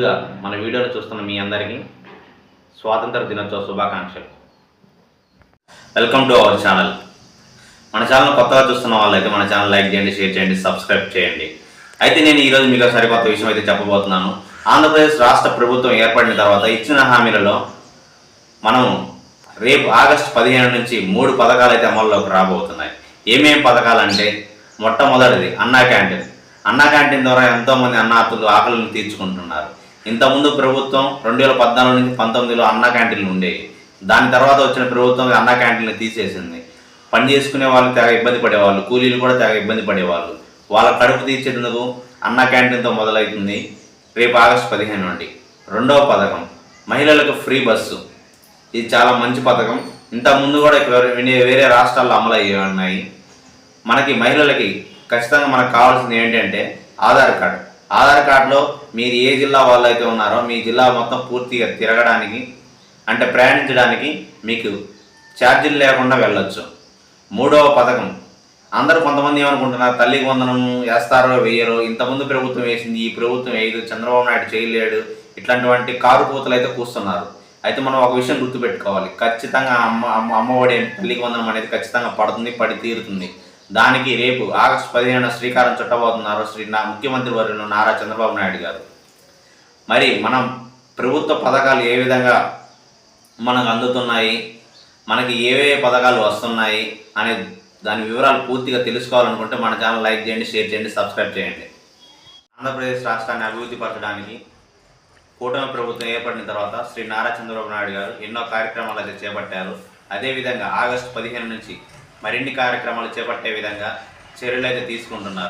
ముందుగా మన వీడియోను చూస్తున్న మీ అందరికీ స్వాతంత్ర దినోత్సవ శుభాకాంక్షలు. వెల్కమ్ టు అవర్ ఛానల్ మన ఛానల్ కొత్తగా చూస్తున్న వాళ్ళైతే మన ఛానల్ లైక్ చేయండి షేర్ చేయండి సబ్స్క్రైబ్ చేయండి. అయితే నేను ఈరోజు మీకు సరికొత్త విషయం అయితే చెప్పబోతున్నాను. ఆంధ్రప్రదేశ్ రాష్ట్ర ప్రభుత్వం ఏర్పడిన తర్వాత ఇచ్చిన హామీలలో మనం రేపు ఆగస్టు పదిహేను నుంచి మూడు పథకాలు అయితే అమల్లోకి రాబోతున్నాయి. ఏమేమి పథకాలు అంటే మొట్టమొదటిది అన్నా క్యాంటీన్. అన్నా క్యాంటీన్ ద్వారా ఎంతోమంది అన్నార్థులు ఆకలిని తీర్చుకుంటున్నారు. ఇంతకుముందు ప్రభుత్వం రెండు వేల పద్నాలుగు నుంచి పంతొమ్మిదిలో అన్నా క్యాంటీన్లు ఉండేవి దాని తర్వాత వచ్చిన ప్రభుత్వం అన్నా క్యాంటీన్లు తీసేసింది. పని చేసుకునే వాళ్ళు తెగ ఇబ్బంది పడేవాళ్ళు కూలీలు కూడా తెగ ఇబ్బంది పడేవాళ్ళు. వాళ్ళ కడుపు తీర్చేందుకు అన్నా క్యాంటీన్తో మొదలవుతుంది రేపు ఆగస్టు పదిహేను నుండి. రెండవ పథకం మహిళలకు ఫ్రీ బస్సు. ఇది చాలా మంచి పథకం. ఇంతకుముందు ముందు కూడా వేరే- వేరే రాష్ట్రాల్లో అమలు అయ్యి ఉన్నాయి. మనకి మహిళలకి ఖచ్చితంగా మనకు కావాల్సింది ఏంటంటే ఆధార్ కార్డు. ఆధార్ కార్డులో మీరు ఏ జిల్లా వాళ్ళైతే ఉన్నారో మీ జిల్లా మొత్తం పూర్తిగా తిరగడానికి అంటే ప్రయాణించడానికి మీకు ఛార్జీలు లేకుండా వెళ్ళొచ్చు. మూడవ పథకం. అందరూ కొంతమంది ఏమనుకుంటున్నారు? తల్లికి వందనం వేస్తారో వేయరో? ఇంతకుముందు ప్రభుత్వం వేసింది ఈ ప్రభుత్వం వేయదు చంద్రబాబు నాయుడు చేయలేడు. ఇట్లాంటివంటి కారు కూతలు అయితే కూస్తున్నారు. అయితే మనం ఒక విషయం గుర్తుపెట్టుకోవాలి. ఖచ్చితంగా అమ్మ అమ్మ అమ్మఒడి తల్లికి వందనం అనేది ఖచ్చితంగా పడుతుంది పడి తీరుతుంది. దానికి రేపు ఆగస్టు పదిహేను శ్రీకారం చుట్టబోతున్నారు శ్రీ నా ముఖ్యమంత్రి వర్యులు నారా చంద్రబాబు నాయుడు గారు. మరి మనం ప్రభుత్వ పథకాలు ఏ విధంగా మనకు అందుతున్నాయి మనకి ఏవే పథకాలు వస్తున్నాయి అనే దాని వివరాలు పూర్తిగా తెలుసుకోవాలనుకుంటే మన ఛానల్ లైక్ చేయండి షేర్ చేయండి సబ్స్క్రైబ్ చేయండి. ఆంధ్రప్రదేశ్ రాష్ట్రాన్ని అభివృద్ధి పరచడానికి కూటమి ప్రభుత్వం ఏర్పడిన తర్వాత శ్రీ నారా చంద్రబాబు నాయుడు గారు ఎన్నో కార్యక్రమాలు అయితే చేపట్టారు. అదేవిధంగా ఆగస్టు పదిహేను నుంచి మరిన్ని కార్యక్రమాలు చేపట్టే విధంగా చర్యలు అయితే తీసుకుంటున్నారు.